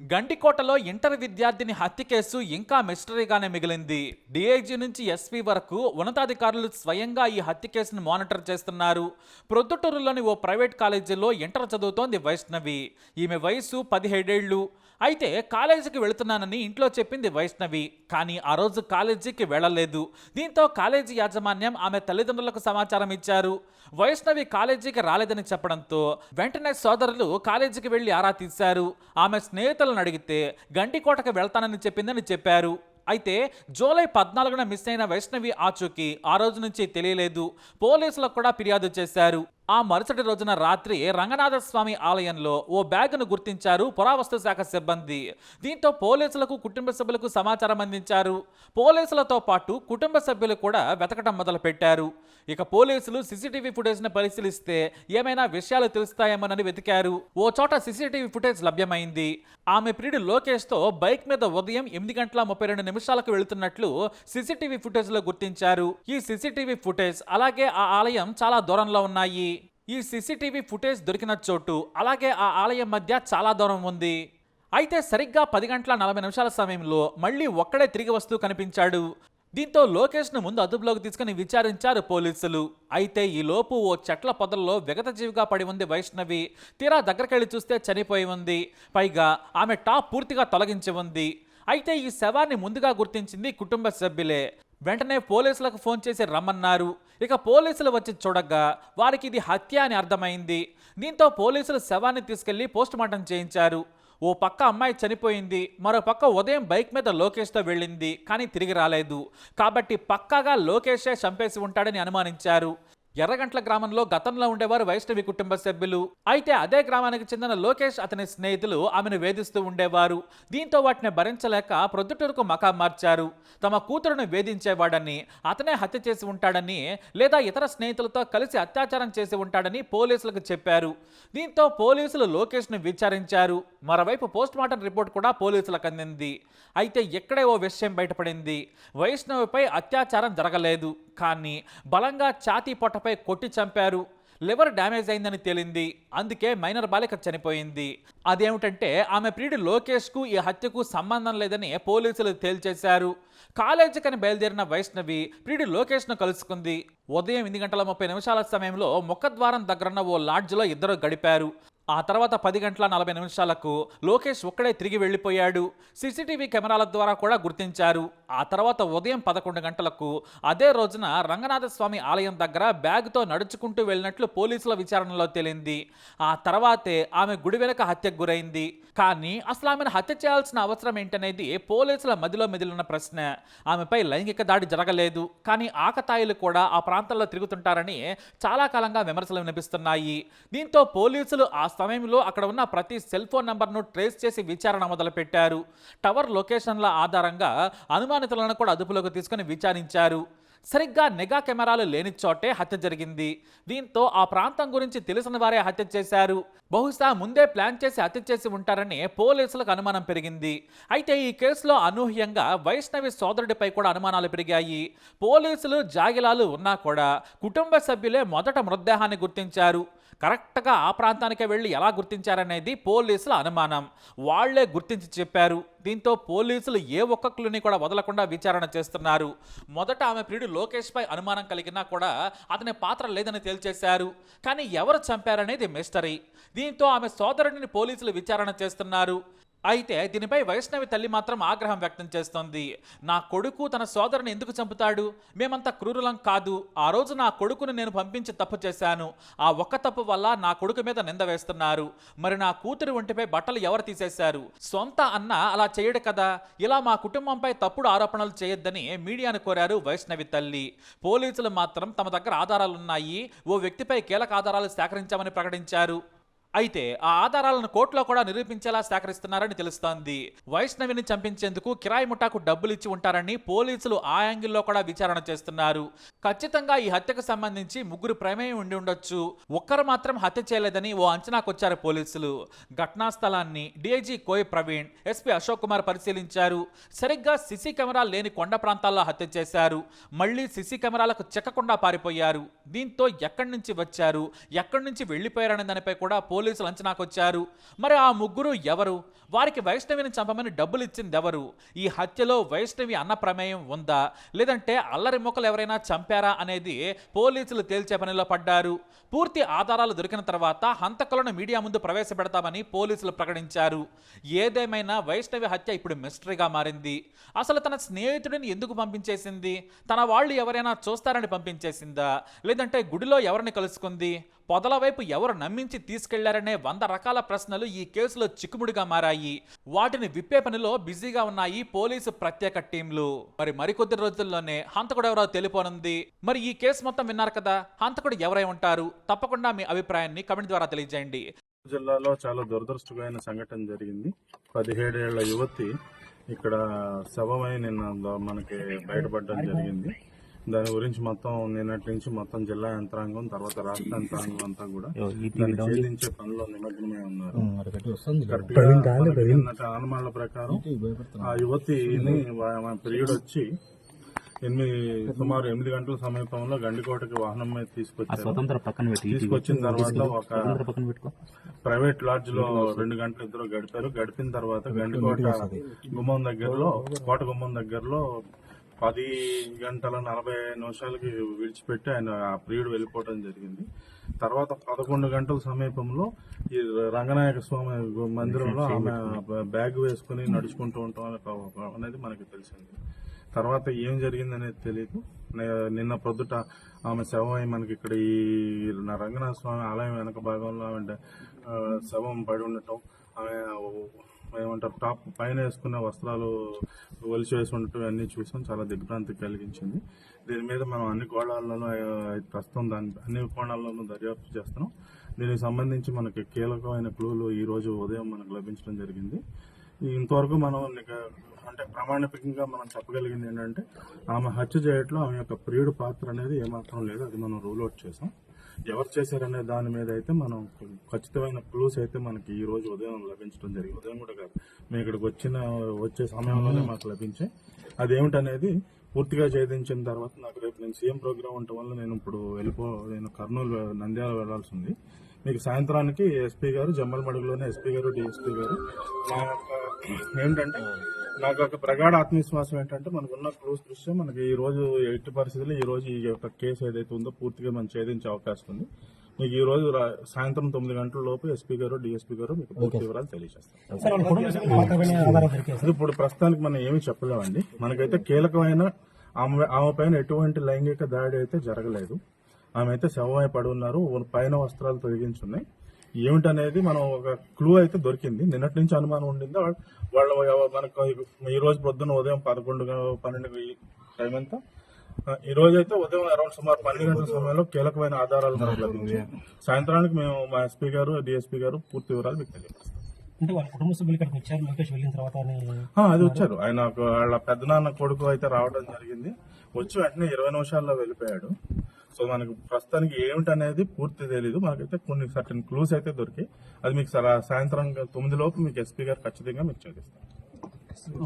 గండికోటలో inter విద్యార్థిని హత్య case ఇంకా మిస్టరీగానే మిగిలింది. డిఐజీ నుంచి ఎస్పీ వరకు ఉన్నతాధికారులు స్వయంగా ఈ హత్య కేసును మానిటర్ చేస్తున్నారు. ప్రొద్దుటూరులోని ఓ ప్రైవేట్ కాలేజీలో ఇంటర్ చదువుతోంది వైష్ణవి. ఈమె వయసు పదిహేడేళ్ళు అయితే కాలేజీకి వెళుతున్నానని ఇంట్లో చెప్పింది వైష్ణవి. కానీ ఆ రోజు కాలేజీకి వెళ్ళలేదు. దీంతో కాలేజీ యాజమాన్యం ఆమె తల్లిదండ్రులకు సమాచారం ఇచ్చారు. వైష్ణవి కాలేజీకి రాలేదని చెప్పడంతో వెంటనే సోదరులు కాలేజీకి వెళ్ళి ఆరా తీశారు. ఆమె పిల్లలను అడిగితే గంటికోటకు వెళ్తానని చెప్పిందని చెప్పారు. అయితే జూలై పద్నాలుగున మిస్ అయిన వైష్ణవి ఆచూకీ ఆ రోజు నుంచి తెలియలేదు. పోలీసులకు కూడా ఫిర్యాదు చేశారు. ఆ మరుసటి రోజున రాత్రి రంగనాథస్వామి ఆలయంలో ఓ బ్యాగును గుర్తించారు పురావస్తు శాఖ సిబ్బంది. దీంతో పోలీసులకు కుటుంబ సభ్యులకు సమాచారం అందించారు. పోలీసులతో పాటు కుటుంబ సభ్యులు కూడా వెతకటం మొదలుపెట్టారు. ఇక పోలీసులు సీసీటీవీ ఫుటేజ్ను పరిశీలిస్తే ఏమైనా విషయాలు తెలుస్తాయేమోనని వెతికారు. ఓ చోట సీసీటీవీ ఫుటేజ్ లభ్యమైంది. ఆమె ప్రియుడు లోకేష్తో బైక్ మీద ఉదయం ఎనిమిది గంటల ముప్పై రెండు నిమిషాలకు వెళుతున్నట్లు సీసీటీవీ ఫుటేజ్లో గుర్తించారు. ఈ సీసీటీవీ ఫుటేజ్ అలాగే ఆ ఆలయం చాలా దూరంలో ఉన్నాయి. ఈ సీసీటీవీ ఫుటేజ్ దొరికిన చోటు అలాగే ఆ ఆలయం మధ్య చాలా దూరం ఉంది. అయితే సరిగ్గా పది గంటల నలభై నిమిషాల సమయంలో మళ్ళీ ఒక్కడే తిరిగి వస్తూ కనిపించాడు. దీంతో లోకేష్ను ముందు అదుపులోకి తీసుకుని విచారించారు పోలీసులు. అయితే ఈ లోపు ఓ చెట్ల పొదల్లో విగతజీవిగా పడి ఉంది వైష్ణవి. తీరా దగ్గరకెళ్ళి చూస్తే చనిపోయి ఉంది. పైగా ఆమె టాప్ పూర్తిగా తొలగించి ఉంది. అయితే ఈ శవాన్ని ముందుగా గుర్తించింది కుటుంబ సభ్యులే. వెంటనే పోలీసులకు ఫోన్ చేసి రమ్మన్నారు. ఇక పోలీసులు వచ్చి చూడగా వారికి ఇది హత్య అని అర్థమైంది. దీంతో పోలీసులు శవాన్ని తీసుకెళ్ళి పోస్టుమార్టం చేయించారు. ఓ పక్క అమ్మాయి చనిపోయింది. మరో పక్క ఉదయం బైక్ మీద లోకేష్తో వెళ్ళింది కానీ తిరిగి రాలేదు. కాబట్టి పక్కాగా లోకేషే చంపేసి ఉంటాడని అనుమానించారు. ఎర్రగంట్ల గ్రామంలో గతంలో ఉండేవారు వైష్ణవి కుటుంబ సభ్యులు. అయితే అదే గ్రామానికి చెందిన లోకేష్ అతని స్నేహితులు ఆమెను వేధిస్తూ ఉండేవారు. దీంతో వాటిని భరించలేక ప్రొద్దుటూరుకు మకా మార్చారు. తమ కూతురును వేధించేవాడని అతనే హత్య చేసి ఉంటాడని లేదా ఇతర స్నేహితులతో కలిసి అత్యాచారం చేసి ఉంటాడని పోలీసులకు చెప్పారు. దీంతో పోలీసులు లోకేష్ను విచారించారు. మరోవైపు పోస్ట్మార్టం రిపోర్ట్ కూడా పోలీసులకు అందింది. అయితే ఎక్కడే ఓ విషయం బయటపడింది. వైష్ణవిపై అత్యాచారం జరగలేదు. కానీ బలంగా ఛాతీ పొట్టపై కొట్టి చంపారు. లివర్ డ్యామేజ్ అయిందని తేలింది. అందుకే మైనర్ బాలిక చనిపోయింది. అదేమిటంటే ఆమె ప్రియుడు లోకేష్కు ఈ హత్యకు సంబంధం లేదని పోలీసులు తేల్చేశారు. కాలేజీకని బయలుదేరిన వైష్ణవి ప్రియుడు లోకేష్ను కలుసుకుంది. ఉదయం ఎనిమిది గంటల ముప్పై నిమిషాల సమయంలో ముఖద్వారం దగ్గరున్న ఓ లాడ్జ్లో ఇద్దరు గడిపారు. ఆ తర్వాత పది గంటల నలభై నిమిషాలకు లోకేష్ ఒక్కడే తిరిగి వెళ్ళిపోయాడు. సీసీటీవీ కెమెరాల ద్వారా కూడా గుర్తించారు. ఆ తర్వాత ఉదయం పదకొండు గంటలకు అదే రోజున రంగనాథస్వామి ఆలయం దగ్గర బ్యాగ్తో నడుచుకుంటూ వెళ్ళినట్లు పోలీసుల విచారణలో తేలింది. ఆ తర్వాతే ఆమె గుడి వెనుక హత్యకు గురైంది. కానీ అసలు ఆమెను హత్య చేయాల్సిన అవసరం ఏంటనేది పోలీసుల మదిలో మెదిలిన ప్రశ్న. ఆమెపై లైంగిక దాడి జరగలేదు. కానీ ఆకతాయిలు కూడా ఆ ప్రాంతం ప్రాంతంలో తిరుగుతుంటారని చాలా కాలంగా విమర్శలు వినిపిస్తున్నాయి. దీంతో పోలీసులు ఆ సమయంలో అక్కడ ఉన్న ప్రతి సెల్ ఫోన్ నంబర్ను ట్రేస్ చేసి విచారణ మొదలుపెట్టారు. టవర్ లొకేషన్ల ఆధారంగా అనుమానితులను కూడా అదుపులోకి తీసుకుని విచారించారు. సరిగ్గా నిఘా కెమెరాలు లేని చోటే హత్య జరిగింది. దీంతో ఆ ప్రాంతం గురించి తెలిసిన వారే హత్య చేశారు. బహుశా ముందే ప్లాన్ చేసి హత్య చేసి ఉంటారని పోలీసులకు అనుమానం పెరిగింది. అయితే ఈ కేసులో అనూహ్యంగా వైష్ణవి సోదరుడిపై కూడా అనుమానాలు పెరిగాయి. పోలీసులు జాగిలాలు ఉన్నా కూడా కుటుంబ సభ్యులే మొదట మృతదేహాన్ని గుర్తించారు. కరెక్ట్గా ఆ ప్రాంతానికే వెళ్ళి ఎలా గుర్తించారనేది పోలీసుల అనుమానం. వాళ్ళే గుర్తించి చెప్పారు. దీంతో పోలీసులు ఏ ఒక్క క్లూని కూడా వదలకుండా విచారణ చేస్తున్నారు. మొదట ఆమె ప్రియుడు లోకేష్పై అనుమానం కలిగినా కూడా అతని పాత్ర లేదని తేల్చేశారు. కానీ ఎవరు చంపారనేది మిస్టరీ దీంతో ఆమె సోదరుడిని పోలీసులు విచారణ చేస్తున్నారు. అయితే దీనిపై వైష్ణవి తల్లి మాత్రం ఆగ్రహం వ్యక్తం చేస్తోంది. నా కొడుకు తన సోదరుని ఎందుకు చంపుతాడు? మేమంతా క్రూరులం కాదు. ఆ రోజు నా కొడుకును నేను పంపించి తప్పు చేశాను. ఆ ఒక్క తప్పు వల్ల నా కొడుకు మీద నింద వేస్తున్నారు. మరి నా కూతురి ఒంటిపై బట్టలు ఎవరు తీసేశారు? సొంత అన్న అలా చేయడు కదా? ఇలా మా కుటుంబంపై తప్పుడు ఆరోపణలు చేయొద్దని మీడియాను కోరారు వైష్ణవి తల్లి. పోలీసులు మాత్రం తమ దగ్గర ఆధారాలున్నాయి. ఓ వ్యక్తిపై కీలక ఆధారాలు సేకరించామని ప్రకటించారు. అయితే ఆ ఆధారాలను కోర్టులో కూడా నిరూపించేలా సేకరిస్తున్నారని తెలుస్తోంది. వైష్ణవిని చంపించేందుకు కిరాయి ముఠాకు డబ్బులు ఇచ్చి ఉంటారని పోలీసులు ఆ యాంగిల్లో కూడా విచారణ చేస్తున్నారు. ఖచ్చితంగా ఈ హత్యకు సంబంధించి ముగ్గురు ప్రమేయం ఉండి ఉండొచ్చు. ఒక్కరు మాత్రం హత్య చేయలేదని ఓ అంచనాకొచ్చారు పోలీసులు. ఘటనా స్థలాన్ని డీఐజీ కోయ ప్రవీణ్ ఎస్పీ అశోక్ కుమార్ పరిశీలించారు. సరిగ్గా సిసి కెమెరాలు లేని కొండ ప్రాంతాల్లో హత్య చేశారు. మళ్ళీ సిసి కెమెరాలకు చెక్కకుండా పారిపోయారు. దీంతో ఎక్కడి నుంచి వచ్చారు? ఎక్కడి నుంచి వెళ్ళిపోయారనే దానిపై కూడా పోలీసులు అంచనాకొచ్చారు. మరి ఆ ముగ్గురు ఎవరు? వారికి వైష్ణవిని చంపమని డబ్బులు ఇచ్చింది ఎవరు ఈ హత్యలో వైష్ణవి అన్న ప్రమేయం ఉందా? లేదంటే అల్లరి మొక్కలు ఎవరైనా చంపారా అనేది పోలీసులు తేల్చే పనిలో పడ్డారు. పూర్తి ఆధారాలు దొరికిన తర్వాత హంతకులను మీడియా ముందు ప్రవేశపెడతామని పోలీసులు ప్రకటించారు. ఏదేమైనా వైష్ణవి హత్య ఇప్పుడు మిస్టరీగా మారింది. అసలు తన స్నేహితుడిని ఎందుకు పంపించేసింది? తన వాళ్ళు ఎవరైనా చూస్తారని పంపించేసిందా? లేదంటే గుడిలో ఎవరిని కలుసుకుంది? పొదల వైపు ఎవరు నమ్మించి తీసుకెళ్ళారనే వంద రకాల ప్రశ్నలు ఈ కేసులో చిక్కుముడిగా మారాయి. వాటిని విప్పే పనిలో బిజీగా ఉన్నాయి పోలీసు ప్రత్యేక టీంలు. మరి మరికొద్ది రోజుల్లోనే హంతకుడు ఎవరో తెలిపోనుంది. మరి ఈ కేసు మొత్తం విన్నారు కదా హంతకుడు ఎవరై ఉంటారు? తప్పకుండా మీ అభిప్రాయాన్ని కమెంట్ ద్వారా తెలియజేయండి. జిల్లాలో చాలా దురదృష్టమైన సంఘటన జరిగింది. పదిహేడేళ్ళ యువతి ఇక్కడ శవమై నిన్న మనకి బయటపడడం జరిగింది. దాని గురించి మొత్తం నిన్నటి నుంచి మొత్తం జిల్లా యంత్రాంగం తర్వాత రాష్ట్ర యంత్రాంగం అంతా కూడా ఛేదించే పనిలో నిమగ్నమై ఉన్నారు. అనుమానాల ప్రకారం ఆ యువతిని పీరియడ్ వచ్చి ఎనిమిది సుమారు ఎనిమిది గంటల సమీపంలో గండికోటకి వాహనం మీద తీసుకొచ్చారు. తీసుకొచ్చిన తర్వాత ఒక ప్రైవేట్ లాడ్జ్లో రెండు గంటలు ఇద్దరు గడిపారు. గడిపిన తర్వాత గండికోట గుమ్మం దగ్గరలో కోట గుమ్మం దగ్గరలో పది గంటల నలభై నిమిషాలకి విడిచిపెట్టి ఆయన ఆ ప్రియుడు వెళ్ళిపోవడం జరిగింది. తర్వాత పదకొండు గంటల సమీపంలో ఈ రంగనాయక స్వామి మందిరంలో ఆమె బ్యాగ్ వేసుకుని నడుచుకుంటూ ఉంటాం అనే- అనేది మనకి తెలిసింది. తర్వాత ఏం జరిగింది అనేది తెలియదు నిన్న పొద్దుట ఆమె శవం అయి మనకి ఇక్కడ ఈ రంగనాథ స్వామి ఆలయం వెనక భాగంలో ఆమె శవం పడి ఉండటం. ఆమె ఏమంటారు టాప్ పైన వేసుకున్న వస్త్రాలు ఒలిచి వేసి ఉండటం అన్ని చూసాం. చాలా దిగ్భ్రాంతి కలిగించింది. దీని మీద మనం అన్ని కోణాల్లోనూ ప్రస్తుతం దాని అన్ని కోణాల్లోనూ దర్యాప్తు చేస్తున్నాం. దీనికి సంబంధించి మనకి కీలకమైన క్లూలు ఈ రోజు ఉదయం మనకు లభించడం జరిగింది. ఇంతవరకు మనం అంటే ప్రామాణికంగా మనం చెప్పగలిగింది ఏంటంటే ఆమె హత్య చేయట్లో ఆమె యొక్క ప్రియుడు పాత్ర అనేది ఏమాత్రం లేదు. అది మనం రూల్ అవుట్ చేసాం. ఎవరు చేశారనే దాని మీద అయితే మనం ఖచ్చితమైన క్లూస్ అయితే మనకి ఈ రోజు ఉదయం లభించడం జరిగింది. ఉదయం కూడా కాదు. మేము ఇక్కడికి వచ్చిన వచ్చే సమయంలోనే మాకు లభించాయి అదేమిటనేది పూర్తిగా ఛేదించిన తర్వాత నాకు రేపు నేను సీఎం ప్రోగ్రామ్ ఉండటం వల్ల నేను ఇప్పుడు వెళ్ళిపో నేను కర్నూలు నంద్యాల వెళ్ళాల్సి ఉంది. మీకు సాయంత్రానికి ఎస్పీ గారు జమ్మలమడుగులోనే ఎస్పీ గారు డిఎస్పీ గారు. మా యొక్క ఏంటంటే నాకు ఒక ప్రగాఢ ఆత్మవిశ్వాసం ఏంటంటే మనకున్న క్లూస్ దృష్ట్యా మనకి ఈ రోజు ఎట్టి పరిస్థితుల్లో ఈ రోజు ఈ యొక్క కేసు ఏదైతే ఉందో పూర్తిగా మనం ఛేదించే అవకాశం ఉంది. మీకు ఈ రోజు సాయంత్రం తొమ్మిది గంటల లోపు ఎస్పీ గారు డిఎస్పీ గారు మీకు పూర్తి వివరాలు తెలియజేస్తారు. ఇప్పుడు ప్రస్తుతానికి మనం ఏమీ చెప్పలేమండి. మనకైతే కీలకమైన ఆమె ఆమె పైన ఎటువంటి లైంగిక దాడి అయితే జరగలేదు. ఆమె అయితే శవమై పడి ఉన్నారు. పైన వస్త్రాలు తొలగించున్నాయి. ఏమిటనేది మనం ఒక క్లూ అయితే దొరికింది. నిన్నటి నుంచి అనుమానం ఉండింది? వాళ్ళ- మనకు ఈ రోజు పొద్దున్న ఉదయం పదకొండు పన్నెండు టైం ఎంత? ఈ రోజు అయితే ఉదయం అరౌండ్ సుమారు పన్నెండు గంటల సమయంలో కీలకమైన ఆధారాలు మనకు లభించాయి. సాయంత్రానికి మేము మా ఎస్పీ గారు డిఎస్పీ గారు పూర్తి వివరాలు మీకు తెలియజేస్తాం అంటే వాళ్ళ కుటుంబ సభ్యులు ఇక్కడికి వచ్చారు లోకేష్ వెళ్ళిన తర్వాత అని- ఆ, అది వచ్చారు. ఆయన వాళ్ళ పెద్దనాన్న కొడుకు అయితే రావడం జరిగింది. వచ్చి వెంటనే ఇరవై నిమిషాల్లో వెళ్ళిపోయాడు. సో మనకు ప్రస్తుతానికి ఏమిటనేది పూర్తి తెలియదు మనకైతే కొన్ని సర్టన్ క్లూస్ అయితే దొరికి అది మీకు సరా- సాయంత్రం తొమ్మిది లోపు మీకు ఎస్పీ గారు ఖచ్చితంగా మీకు చేపిస్తారు.